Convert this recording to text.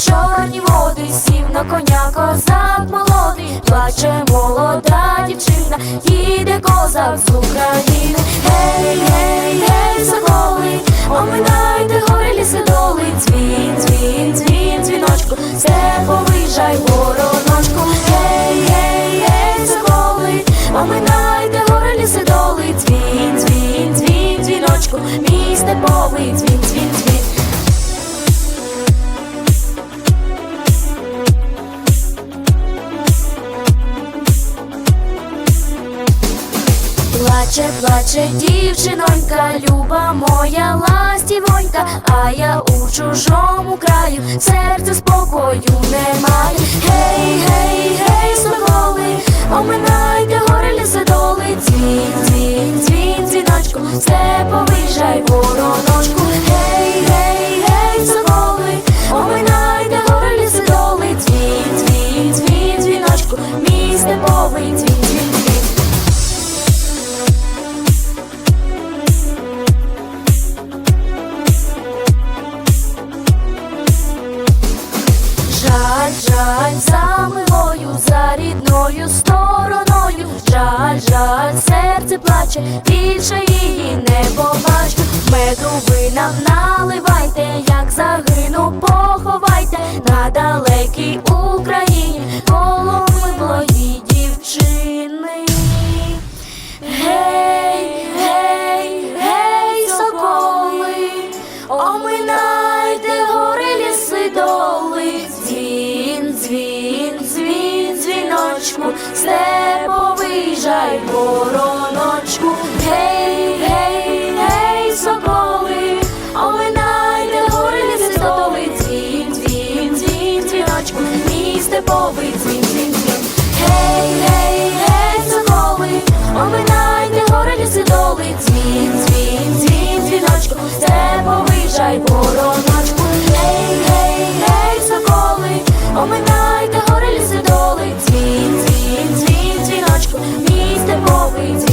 чорні води, сів на коня козак молодий, плаче молода дівчина, їде козак з України. Гей, гей, гей, соколи, оминайте гори ліси доли, дзвін, дзвін, дзвін, дзвіночку, степовий жай вороночку. Гей, гей, гей, соколи, оминайте гори ліси доли, дзвін, дзвін, дзвін, дзвіночку, мій степовий дзвін, Плаче, плаче дівчинонька, люба моя ластівонька, а я у чужому краю, серце спокою немає. маю. гей, Жаль, жаль, за милою, за рідною стороною, жаль, жаль, серце плаче, більше її не побачу. Меду ви нам наливайте, як загину, поховайте на далекій Україні, дзвіночку, степовий жай вороночку, гей, гей, гей, соколи, оминайте гори ліси доли, дзвін, дзвін, дзвін, дзвіночку, мій степовий дзвін, дзвін, дзвін, гей, гей, гей, соколи, оминайте гори ліси доли, дзвін, дзвін, дзвін, дзвіночку, степовий жай вороночку, степовий